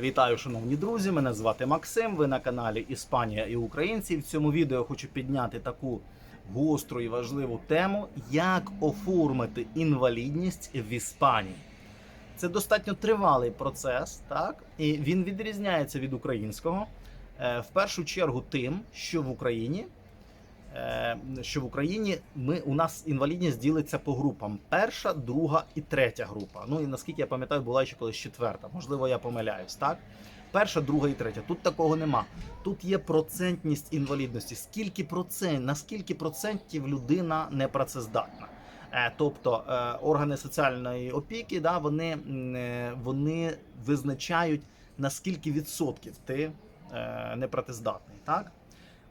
Вітаю, шановні друзі! Мене звати Максим. Ви на каналі Іспанія і Українці. В цьому відео хочу підняти таку гостру і важливу тему, як оформити інвалідність в Іспанії. Це достатньо тривалий процес, так? І він відрізняється від українського. е, В першу чергу тим, що в Україні. Е, Що в Україні ми у нас інвалідність ділиться по групам: перша, друга і третя група. Ну і наскільки я пам'ятаю, була ще колись четверта. Можливо, я помиляюсь, так? Перша, друга і третя. Тут такого нема. Тут є процентність інвалідності. Скільки процент, на скільки процентів людина непрацездатна? Е, Тобто е, органи соціальної опіки, да, вони, вони визначають на скільки відсотків ти непрацездатний. Так?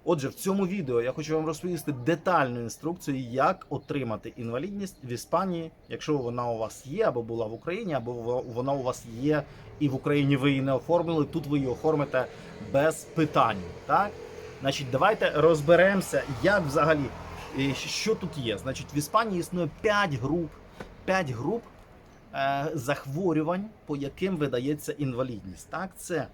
Отже, в цьому відео я хочу вам розповісти детальну інструкцію, як отримати інвалідність в Іспанії, якщо вона у вас є, або була в Україні, або вона у вас є і в Україні ви її не оформили. Тут ви її оформите без питань. Так? Значить, давайте розберемося, як взагалі, що тут є. Значить, в Іспанії існує 5 груп, 5 груп е, захворювань, по яким видається інвалідність. Так, це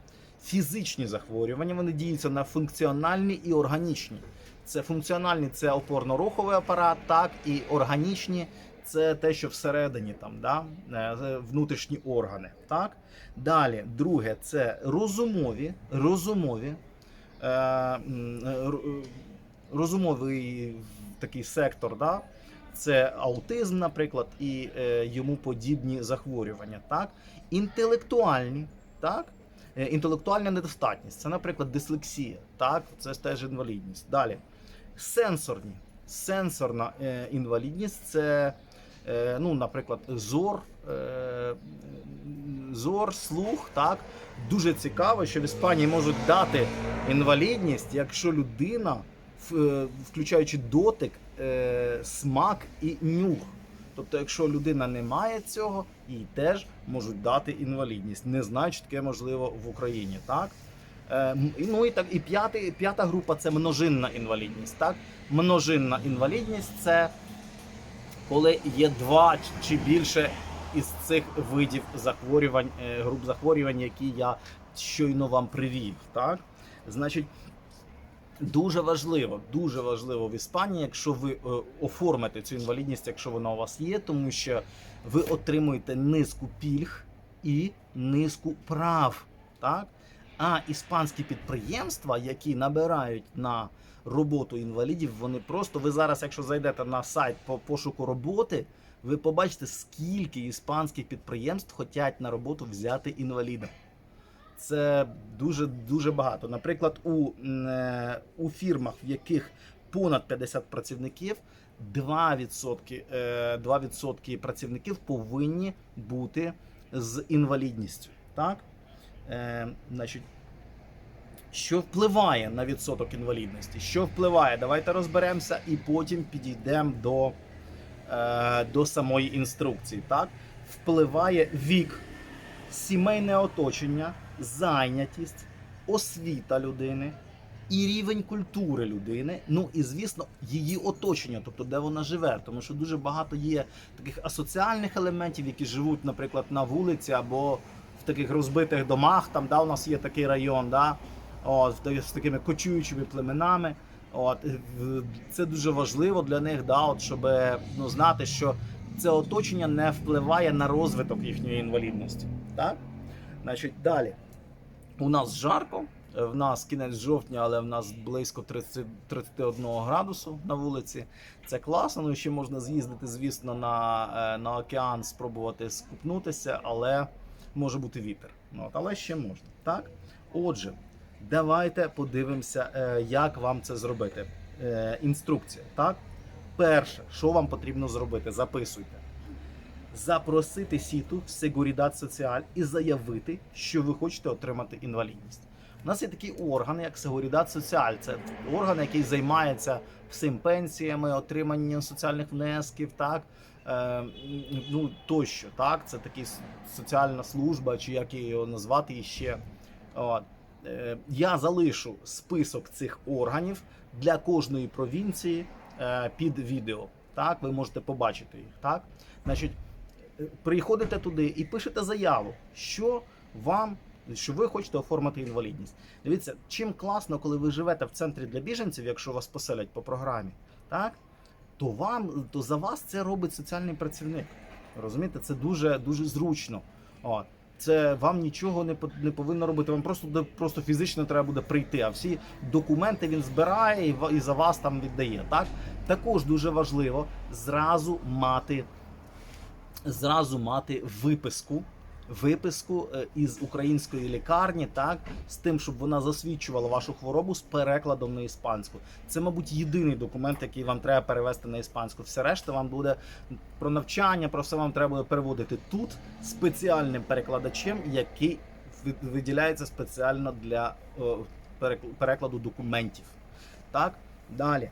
фізичні захворювання, вони діються на функціональні і органічні. Це функціональні це опорно-руховий апарат, так, і органічні це те, що всередині там, да, е, внутрішні органи. Так. Далі, друге, це розумові, розумові, е, е, розумовий такий сектор, да, це аутизм, наприклад, і е, йому подібні захворювання. Так? Інтелектуальні, так? Е, інтелектуальна недостатність. Це, наприклад, дислексія, так? це теж інвалідність. Далі. Сенсорні. Сенсорна е, інвалідність це, е, ну, наприклад, зор, зор, слух. Так? Дуже цікаво, що в Іспанії можуть дати інвалідність, якщо людина, включаючи дотик, смак і нюх. Тобто, якщо людина не має цього, їй теж можуть дати інвалідність. Не знаю, чи таке можливо в Україні, так? Е, ну і так, і п'ятий, п'ята група це множинна інвалідність. Так? Множинна інвалідність це коли є два чи більше із цих видів захворювань, е, груп захворювань, які я щойно вам привів. Так? Значить, Дуже важливо, дуже важливо в Іспанії, якщо ви е, оформите цю інвалідність, якщо вона у вас є, тому що ви отримуєте низку пільг і низку прав. Так? А іспанські підприємства, які набирають на роботу інвалідів, вони просто ви зараз, якщо зайдете на сайт по пошуку роботи, ви побачите, скільки іспанських підприємств хочуть на роботу взяти інваліда. Це дуже дуже багато. Наприклад, у, е, у фірмах, в яких понад 50 працівників, 2%, е, 2% працівників повинні бути з інвалідністю. Так? Е, значить, що впливає на відсоток інвалідності? Що впливає? Давайте розберемося і потім підійдемо до, е, до самої інструкції. Так? Впливає вік, сімейне оточення, зайнятість, освіта людини і рівень культури людини. Ну і звісно, її оточення, тобто де вона живе. Тому що дуже багато є таких асоціальних елементів, які живуть, наприклад, на вулиці або в таких розбитих домах. Там да, у нас є такий район, да, от, з такими кочуючими племенами. От, це дуже важливо для них, да, от, щоб ну, знати, що це оточення не впливає на розвиток їхньої інвалідності. Так? Значить, далі. У нас жарко, е, в нас кінець жовтня, але в нас близько 30, 31 градусу на вулиці. Це класно. Ну ще можна з'їздити, звісно, на, е, на океан, спробувати скупнутися, але може бути вітер. Ну, але ще можна. Так? Отже, давайте подивимося, е, як вам це зробити. Інструкція. Так? Перше, що вам потрібно зробити, записуйте. Запросити сіту в Seguridad Соціаль і заявити, що ви хочете отримати інвалідність. У нас є такий орган, як Seguridad Соціаль. Це орган, який займається всім пенсіями, отриманням соціальних внесків, так е, ну тощо. Так, це такий соціальна служба, чи як її назвати іще. От. Е, Я залишу список цих органів для кожної провінції е, під відео. Так, ви можете побачити їх. Так, значить, приходите туди і пишете заяву, що вам що ви хочете оформити інвалідність. Дивіться, чим класно, коли ви живете в центрі для біженців, якщо вас поселять по програмі, так? То вам, то за вас це робить соціальний працівник. Розумієте, це дуже дуже зручно. От. Це вам нічого не не повинно робити. Вам просто просто фізично треба буде прийти. А всі документи він збирає і, і за вас там віддає. Так також дуже важливо зразу мати зразу мати виписку. Виписку е, із української лікарні, так з тим, щоб вона засвідчувала вашу хворобу з перекладом на іспанську. Це, мабуть, єдиний документ, який вам треба перевести на іспанську. Все решта вам буде про навчання, про все вам треба буде переводити тут спеціальним перекладачем, який виділяється спеціально для перекладу документів. Так, далі.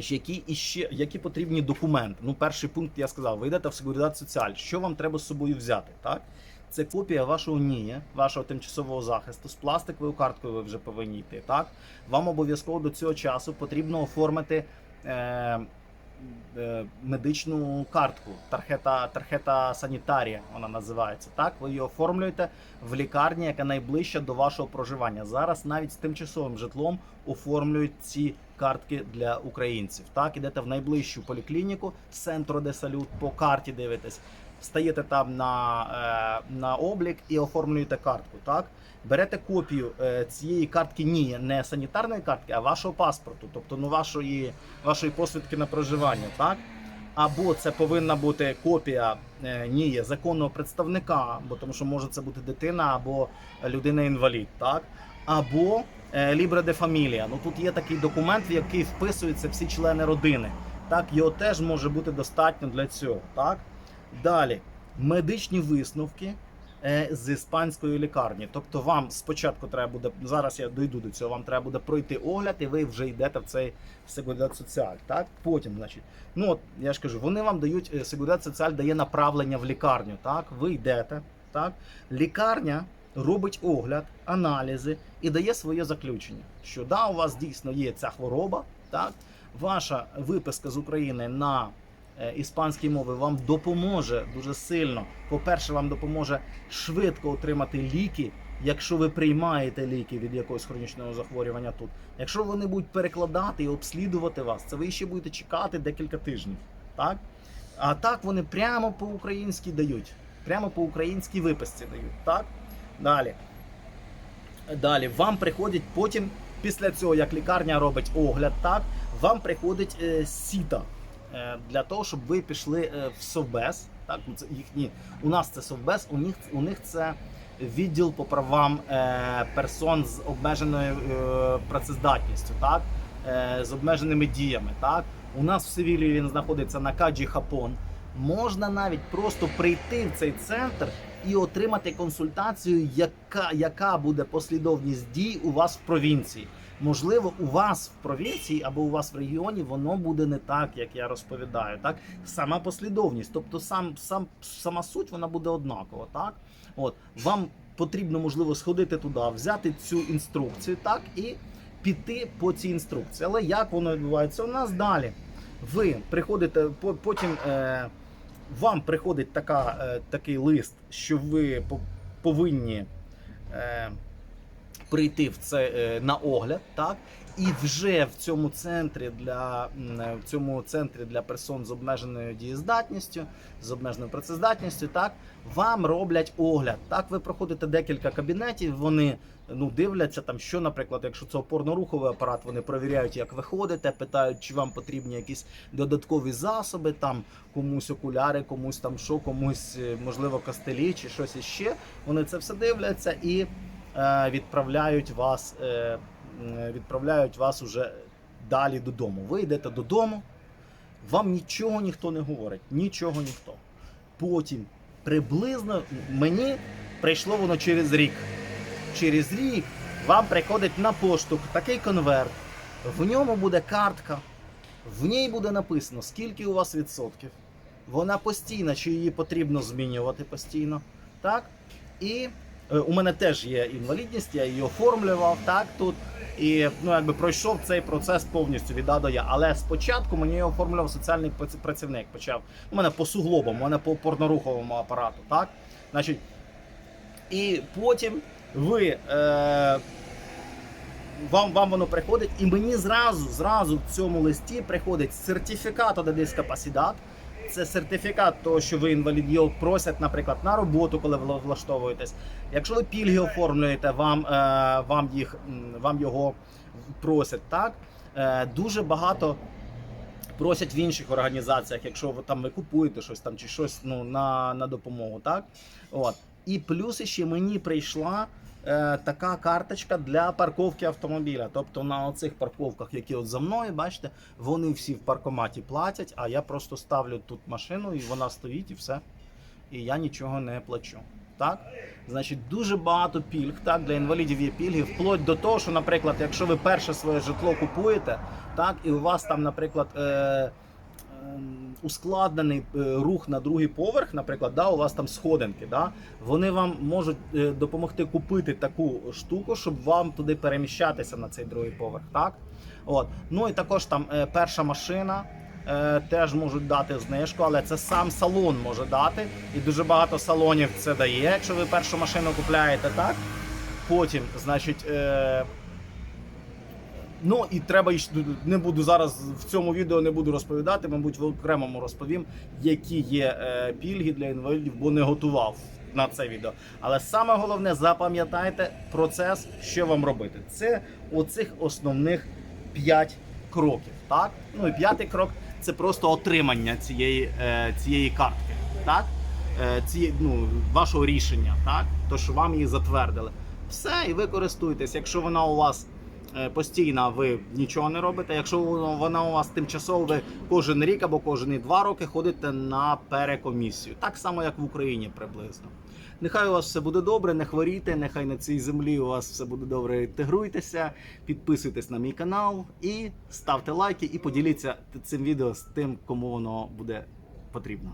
Які іще які потрібні документи? Ну, перший пункт я сказав: ви йдете в Seguridad Соціаль. Що вам треба з собою взяти? Так? Це копія вашого НІЄ, вашого тимчасового захисту. З пластиковою карткою ви вже повинні йти. Так? Вам обов'язково до цього часу потрібно оформити е, е, медичну картку. Тархета, тархета санітарія, вона називається. Так? Ви її оформлюєте в лікарні, яка найближча до вашого проживання. Зараз навіть з тимчасовим житлом оформлюють ці картки для українців. Так, ідете в найближчу поліклініку, центру де салют, по карті дивитесь, стаєте там на, е, на облік і оформлюєте картку. Так, берете копію е, цієї картки, ні, не санітарної картки, а вашого паспорту, тобто ну вашої, вашої посвідки на проживання. Так. Або це повинна бути копія е, ні, законного представника, бо тому що може це бути дитина або людина-інвалід, так? Або е, Libre de Familia. Ну тут є такий документ, в який вписуються всі члени родини. Так, його теж може бути достатньо для цього. Так? Далі, медичні висновки е, з іспанської лікарні. Тобто вам спочатку треба буде, зараз я дойду до цього, вам треба буде пройти огляд, і ви вже йдете в цей Seguridad Соціаль. Так? Потім, значить, ну от я ж кажу, вони вам дають, е, Seguridad Соціаль дає направлення в лікарню. Так? Ви йдете, так? лікарня робить огляд, аналізи і дає своє заключення, що да, у вас дійсно є ця хвороба, так? ваша виписка з України на е, іспанській мові вам допоможе дуже сильно. По-перше, вам допоможе швидко отримати ліки, якщо ви приймаєте ліки від якогось хронічного захворювання тут. Якщо вони будуть перекладати і обслідувати вас, це ви ще будете чекати декілька тижнів. Так? А так вони прямо по-українськи дають. Прямо по українській виписці дають. Так? Далі. Далі вам приходять потім, після цього, як лікарня робить огляд, так, вам приходить е, сіта е, для того, щоб ви пішли е, в Совбез. Так, це їхні, у нас це Совбез, у них, у них це відділ по правам е, персон з обмеженою е, працездатністю, так, е, з обмеженими діями. Так. У нас в Севілії він знаходиться на Каджі Хапон. Можна навіть просто прийти в цей центр і отримати консультацію, яка, яка буде послідовність дій у вас в провінції. Можливо, у вас в провінції або у вас в регіоні воно буде не так, як я розповідаю. Так, сама послідовність, тобто сам, сам сама суть вона буде однакова. Так, от вам потрібно можливо сходити туди, взяти цю інструкцію, так і піти по цій інструкції. Але як воно відбувається у нас далі? Ви приходите потім. Е, вам приходить така, е, такий лист, що ви по- повинні е, прийти в це е, на огляд, так? І вже в цьому центрі для е, в цьому центрі для персон з обмеженою дієздатністю, з обмеженою працездатністю, так вам роблять огляд. Так, ви проходите декілька кабінетів. Вони ну дивляться там, що, наприклад, якщо це опорно-руховий апарат, вони перевіряють, як ви ходите, питають, чи вам потрібні якісь додаткові засоби, там комусь окуляри, комусь там що, комусь е, можливо костелі чи щось іще. Вони це все дивляться і відправляють вас, е, відправляють вас уже далі додому. Ви йдете додому, вам нічого ніхто не говорить, нічого ніхто. Потім приблизно мені прийшло воно через рік. Через рік вам приходить на пошту такий конверт. В ньому буде картка, в ній буде написано, скільки у вас відсотків. Вона постійна, чи її потрібно змінювати постійно. Так? І е, у мене теж є інвалідність, я її оформлював так тут. І ну, якби пройшов цей процес повністю від А до Я. Але спочатку мені її оформлював соціальний працівник. Почав у мене по суглобам, у мене по опорно-руховому апарату. Так? Значить, І потім ви. Е, вам, вам воно приходить, і мені зразу, зразу в цьому листі приходить сертифікат de discapacidad. Це сертифікат того, що ви інвалід, його просять, наприклад, на роботу, коли ви влаштовуєтесь. Якщо ви пільги оформлюєте, вам, е, вам, їх, вам його просять. Так? Е, дуже багато просять в інших організаціях, якщо ви там ви купуєте щось там чи щось ну, на, на допомогу. Так? От. І плюс ще мені прийшла така карточка для парковки автомобіля. Тобто на оцих парковках, які от за мною, бачите, вони всі в паркоматі платять, а я просто ставлю тут машину і вона стоїть і все. І я нічого не плачу. Так? Значить, дуже багато пільг. Так, для інвалідів є пільги, вплоть до того, що, наприклад, якщо ви перше своє житло купуєте, так, і у вас там, наприклад, е, ускладнений е, рух на другий поверх, наприклад, да, у вас там сходинки, да, вони вам можуть е, допомогти купити таку штуку, щоб вам туди переміщатися на цей другий поверх. Так? От. Ну і також там е, перша машина. Теж можуть дати знижку, але це сам салон може дати. І дуже багато салонів це дає, якщо ви першу машину купляєте, так? Потім, значить, Ну і треба не буду зараз в цьому відео не буду розповідати. Мабуть, в окремому розповім, які є е, пільги для інвалідів, бо не готував на це відео. Але саме головне, запам'ятайте процес, що вам робити. Це оцих основних 5 кроків. Так? Ну і п'ятий крок це просто отримання цієї, е, цієї картки. Так? Е, ці, ну, вашого рішення, так? То, що вам її затвердили. Все, і ви користуєтесь. Якщо вона у вас е, постійна, ви нічого не робите. Якщо вона у вас тимчасово, ви кожен рік або кожні два роки ходите на перекомісію. Так само, як в Україні приблизно. Нехай у вас все буде добре, не хворійте, нехай на цій землі у вас все буде добре. Інтегруйтеся, підписуйтесь на мій канал і ставте лайки, і поділіться цим відео з тим, кому воно буде потрібно.